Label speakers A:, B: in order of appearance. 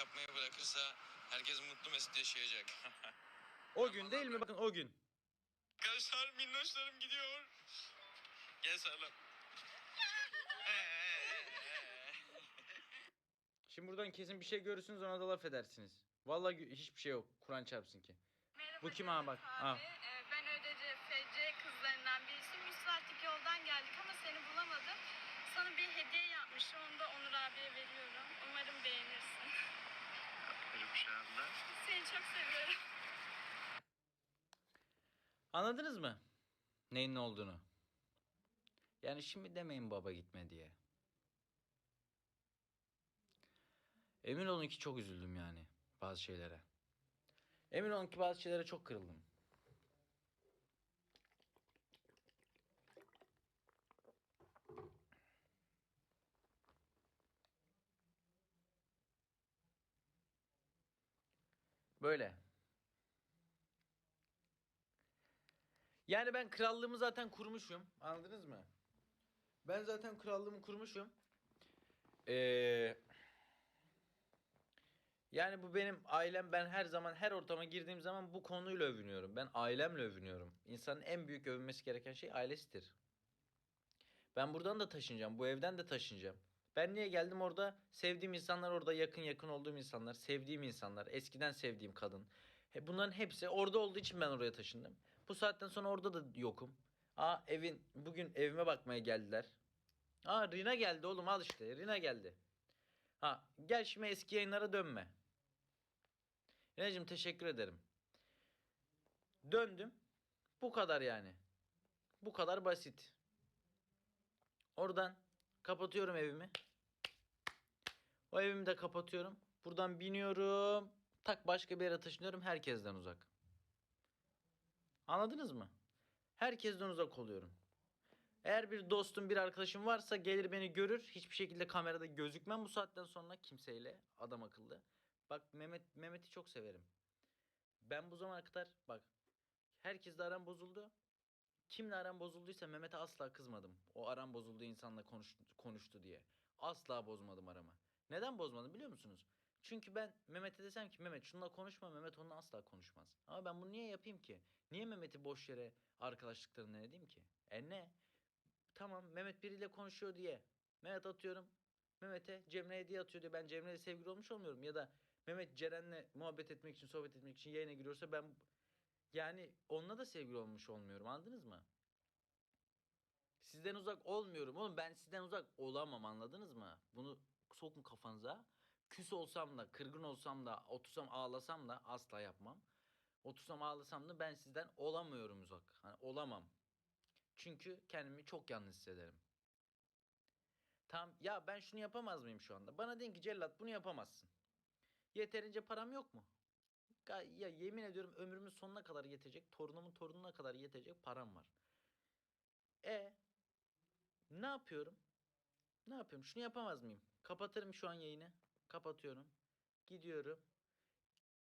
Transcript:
A: yapmayı bırakırsa herkes mutlu mesut yaşayacak.
B: O gün değil mi? Bakın o gün.
A: Arkadaşlar minnoşlarım gidiyor. Gel sarılalım.
B: Şimdi buradan kesin bir şey görürsünüz ona da laf edersiniz. Vallahi gü- hiçbir şey yok. Kur'an çarpsın ki.
C: Merhaba
B: Bu kim ha bak,
C: Abi.
B: ha.
C: Ee, ben ÖDC FC kızlarından birisiyim. 3 saatlik yoldan geldik ama seni bulamadım. Sana bir hediye yapmışım. Onu da Onur abiye veriyorum. Umarım beğenirsin.
A: Şu anda.
C: Seni çok seviyorum.
B: Anladınız mı? Neyin ne olduğunu. Yani şimdi demeyin baba gitme diye. Emin olun ki çok üzüldüm yani bazı şeylere. Emin olun ki bazı şeylere çok kırıldım. Böyle. Yani ben krallığımı zaten kurmuşum. Anladınız mı? Ben zaten krallığımı kurmuşum. Ee, yani bu benim ailem. Ben her zaman her ortama girdiğim zaman bu konuyla övünüyorum. Ben ailemle övünüyorum. İnsanın en büyük övünmesi gereken şey ailesidir. Ben buradan da taşınacağım. Bu evden de taşınacağım. Ben niye geldim orada? Sevdiğim insanlar orada yakın yakın olduğum insanlar. Sevdiğim insanlar. Eskiden sevdiğim kadın. Bunların hepsi orada olduğu için ben oraya taşındım. Bu saatten sonra orada da yokum. Aa evin bugün evime bakmaya geldiler. Aa Rina geldi oğlum al işte. Rina geldi. Ha gel şimdi eski yayınlara dönme. Rinacığım teşekkür ederim. Döndüm. Bu kadar yani. Bu kadar basit. Oradan kapatıyorum evimi. O evimi de kapatıyorum. Buradan biniyorum. Tak başka bir yere taşınıyorum. Herkesten uzak. Anladınız mı? Herkesten uzak oluyorum. Eğer bir dostum, bir arkadaşım varsa gelir beni görür. Hiçbir şekilde kamerada gözükmem bu saatten sonra kimseyle. Adam akıllı. Bak Mehmet Mehmet'i çok severim. Ben bu zamana kadar bak herkesle aram bozuldu. Kimle aram bozulduysa Mehmet'e asla kızmadım. O aram bozulduğu insanla konuş, konuştu diye. Asla bozmadım aramı. Neden bozmadım biliyor musunuz? Çünkü ben Mehmet'e desem ki Mehmet şununla konuşma Mehmet onunla asla konuşmaz. Ama ben bunu niye yapayım ki? Niye Mehmet'i boş yere arkadaşlıklarından edeyim ki? E ne? Tamam Mehmet biriyle konuşuyor diye. Mehmet atıyorum. Mehmet'e Cemre hediye atıyor diye ben Cemre'yle sevgili olmuş olmuyorum. Ya da Mehmet Ceren'le muhabbet etmek için, sohbet etmek için yayına giriyorsa ben yani onunla da sevgili olmuş olmuyorum. Anladınız mı? Sizden uzak olmuyorum oğlum. Ben sizden uzak olamam anladınız mı? Bunu sokun kafanıza. Küs olsam da, kırgın olsam da, otursam ağlasam da asla yapmam. Otursam ağlasam da ben sizden olamıyorum uzak. Hani olamam. Çünkü kendimi çok yalnız hissederim. Tamam ya ben şunu yapamaz mıyım şu anda? Bana deyin ki cellat bunu yapamazsın. Yeterince param yok mu? Ya yemin ediyorum ömrümün sonuna kadar yetecek, torunumun torununa kadar yetecek param var. E ne yapıyorum? Ne yapıyorum? Şunu yapamaz mıyım? Kapatırım şu an yayını. Kapatıyorum. Gidiyorum.